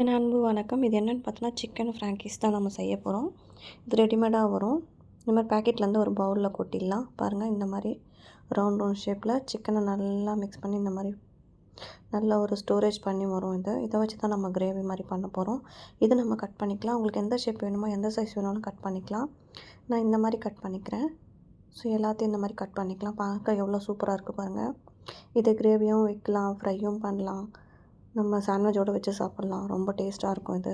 என் அன்பு வணக்கம். இது என்னென்னு பார்த்தோன்னா சிக்கன் ஃப்ராங்கீஸ் தான் நம்ம செய்ய போகிறோம் இது ரெடிமேடாக வரும். இந்த மாதிரி பேக்கெட்லேருந்து ஒரு பவுலில் கொட்டிடலாம். பாருங்கள் இந்த மாதிரி ரவுண்ட் ரவுண்ட் ஷேப்பில் சிக்கனை நல்லா மிக்ஸ் பண்ணி இந்த மாதிரி நல்ல ஒரு ஸ்டோரேஜ் பண்ணி வரும் இது. இதை வச்சு தான் நம்ம கிரேவி மாதிரி பண்ண போகிறோம் இது நம்ம கட் பண்ணிக்கலாம். உங்களுக்கு எந்த ஷேப் வேணுமோ எந்த சைஸ் வேணாலும் கட் பண்ணிக்கலாம். நான் இந்த மாதிரி கட் பண்ணிக்கிறேன். ஸோ எல்லாத்தையும் இந்த மாதிரி கட் பண்ணிக்கலாம். பார்க்க எவ்வளோ சூப்பராக இருக்குது பாருங்கள் இது கிரேவியும் வைக்கலாம் ஃப்ரையும் பண்ணலாம். நம்ம சாண்ட்விச்சோடு வச்சு சாப்பிட்லாம். ரொம்ப டேஸ்ட்டாக இருக்கும் இது.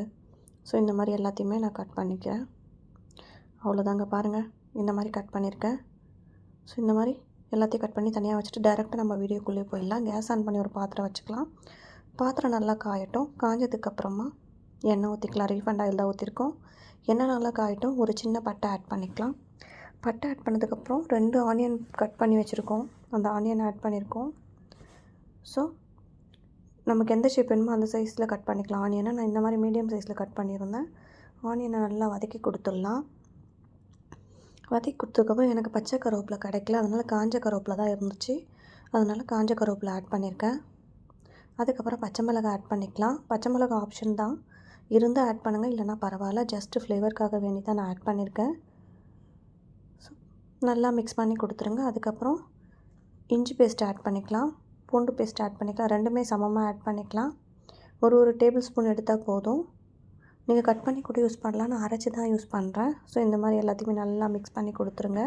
ஸோ இந்த மாதிரி எல்லாத்தையுமே நான் கட் பண்ணிக்கிறேன். அவ்வளோதாங்க பாருங்கள் இந்த மாதிரி கட் பண்ணியிருக்கேன். ஸோ இந்த மாதிரி எல்லாத்தையும் கட் பண்ணி தனியாக வச்சுட்டு டேரெக்டாக நம்ம வீடியோக்குள்ளேயே போயிடலாம். கேஸ் ஆன் பண்ணி ஒரு பாத்திரம் வச்சுக்கலாம். பாத்திரம் நல்லா காயட்டும். காஞ்சதுக்கப்புறமா எண்ணெய் ஊற்றிக்கலாம் ரீஃபண்ட் ஆயில் தான் ஊற்றிருக்கோம் எண்ணெய் நல்லா காயட்டும். ஒரு சின்ன பட்டை ஆட் பண்ணிக்கலாம். பட்டை ஆட் பண்ணதுக்கப்புறம் ரெண்டு ஆனியன் கட் பண்ணி வச்சுருக்கோம். அந்த ஆனியன் ஆட் பண்ணியிருக்கோம். ஸோ நமக்கு எந்த ஷேப் வேணுமோ அந்த சைஸில் கட் பண்ணிக்கலாம். ஆனியனை நான் இந்த மாதிரி மீடியம் சைஸில் கட் பண்ணியிருந்தேன். ஆனியனை நல்லா வதக்கி கொடுத்துடலாம். வதக்கி கொடுத்ததுக்கப்புறம் எனக்கு பச்சை கருவேப்பிலை கிடைக்கல. அதனால் காஞ்ச கருவேப்பிலை தான் இருந்துச்சு. அதனால் காஞ்ச கருவேப்பிலை ஆட் பண்ணியிருக்கேன். அதுக்கப்புறம் பச்சை மிளகா ஆட் பண்ணிக்கலாம். பச்சை மிளகா ஆப்ஷன் தான். இருந்தால் ஆட் பண்ணுங்கள் இல்லைனா பரவாயில்ல. ஜஸ்ட்டு ஃப்ளேவருக்காக வேண்டி தான் நான் ஆட் பண்ணியிருக்கேன். ஸோ நல்லா மிக்ஸ் பண்ணி கொடுத்துருங்க. அதுக்கப்புறம் இஞ்சி பேஸ்ட் ஆட் பண்ணிக்கலாம். பூண்டு பேஸ்ட் ஆட் பண்ணிக்கலாம். ரெண்டுமே சமமாக ஆட் பண்ணிக்கலாம். ஒரு ஒரு டேபிள் ஸ்பூன் எடுத்தால் போதும். நீங்கள் கட் பண்ணி கூட யூஸ் பண்ணலாம். நான் அரைச்சி தான் யூஸ் பண்ணுறேன் ஸோ இந்த மாதிரி எல்லாத்தையுமே நல்லா மிக்ஸ் பண்ணி கொடுத்துருங்க.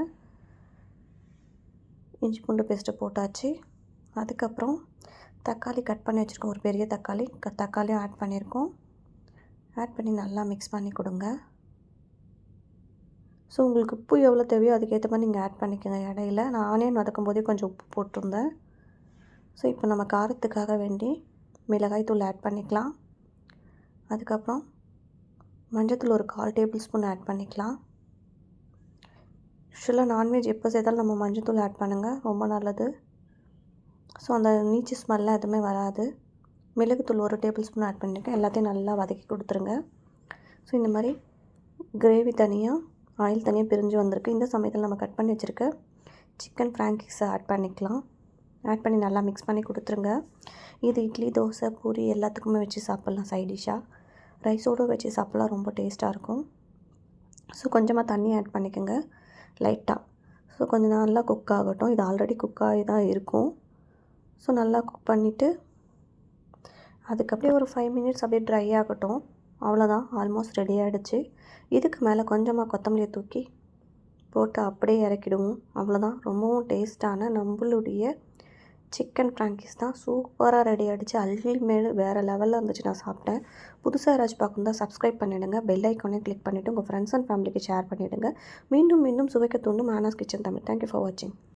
இஞ்சி பூண்டு பேஸ்ட்டு போட்டாச்சு. அதுக்கப்புறம் தக்காளி கட் பண்ணி வச்சுருக்கோம். ஒரு பெரிய தக்காளி. க தக்காளியும் ஆட் பண்ணியிருக்கோம். ஆட் பண்ணி நல்லா மிக்ஸ் பண்ணி கொடுங்க. ஸோ உங்களுக்கு உப்பு எவ்வளோ தேவையோ அதுக்கேற்ற மாதிரி நீங்கள் ஆட் பண்ணிக்கோங்க இடையில. நான் ஆனியன் வதக்கும் போதே கொஞ்சம் உப்பு போட்டிருந்தேன். ஸோ இப்போ நம்ம காரத்துக்காக வேண்டி மிளகாய் தூள் ஆட் பண்ணிக்கலாம். அதுக்கப்புறம் மஞ்சத்தூள் ஒரு கால் டேபிள் ஸ்பூன் ஆட் பண்ணிக்கலாம். யூஸ்வலாக நான்வெஜ் எப்போ செய்தாலும் நம்ம மஞ்சத்தூள் ஆட் பண்ணுங்கள் ரொம்ப நல்லது. ஸோ அந்த நீச்சு ஸ்மெல்லாம் எதுவுமே வராது. மிளகுத்தூள் ஒரு டேபிள் ஸ்பூன் ஆட் பண்ணியிருக்கேன் எல்லாத்தையும் நல்லா வதக்கி கொடுத்துருங்க. ஸோ இந்த மாதிரி கிரேவி தனியாக ஆயில் தனியாக பிரிஞ்சு வந்திருக்கு. இந்த சமயத்தில் நம்ம கட் பண்ணி வச்சுருக்க சிக்கன் ஃப்ராங்கிஸை ஆட் பண்ணிக்கலாம். ஆட் பண்ணி நல்லா மிக்ஸ் பண்ணி கொடுத்துருங்க. இது இட்லி தோசை பூரி எல்லாத்துக்குமே வச்சு சாப்பிட்லாம் சைட் டிஷ்ஷாக ரைஸோடு வச்சு சாப்பிட்லாம் ரொம்ப டேஸ்ட்டாக இருக்கும். ஸோ கொஞ்சமாக தண்ணி ஆட் பண்ணிக்கோங்க. லைட்டாக ஸோ கொஞ்சம் நல்லா குக் ஆகட்டும். இது ஆல்ரெடி குக் ஆகி தான் இருக்கும். ஸோ நல்லா குக் பண்ணிவிட்டு அதுக்கப்புறம் ஒரு ஃபைவ் மினிட்ஸ் அப்படியே ட்ரை ஆகட்டும். அவ்வளோதான் ஆல்மோஸ்ட் ரெடி ஆகிடுச்சு இதுக்கு மேலே கொஞ்சமாக கொத்தமல்லியை தூக்கி போட்டு அப்படியே இறக்கிடுவோம். அவ்வளோதான் ரொம்பவும் டேஸ்ட்டான நம்மளுடைய சிக்கன் ஃப்ராங்கிஸ் தான் சூப்பராக ரெடி ஆகிடுச்சு அல்டிமேட் வேறு லெவலில் இருந்துச்சு நான் சாப்பிட்டேன். புதுசாக யாராச்சும் பார்க்கணும் தான் சப்ஸ்கிரைப் பண்ணிவிடுங்க பெல் ஐக்கானே கிளிக் பண்ணிவிட்டு உங்கள் ஃப்ரெண்ட்ஸ் அண்ட் ஃபேமிலிக்கு ஷேர் பண்ணிவிடுங்க மீண்டும் மீண்டும் சுவைக்க தூண்டும் Anna's kitchen Tamil. Thank you for வாட்சிங்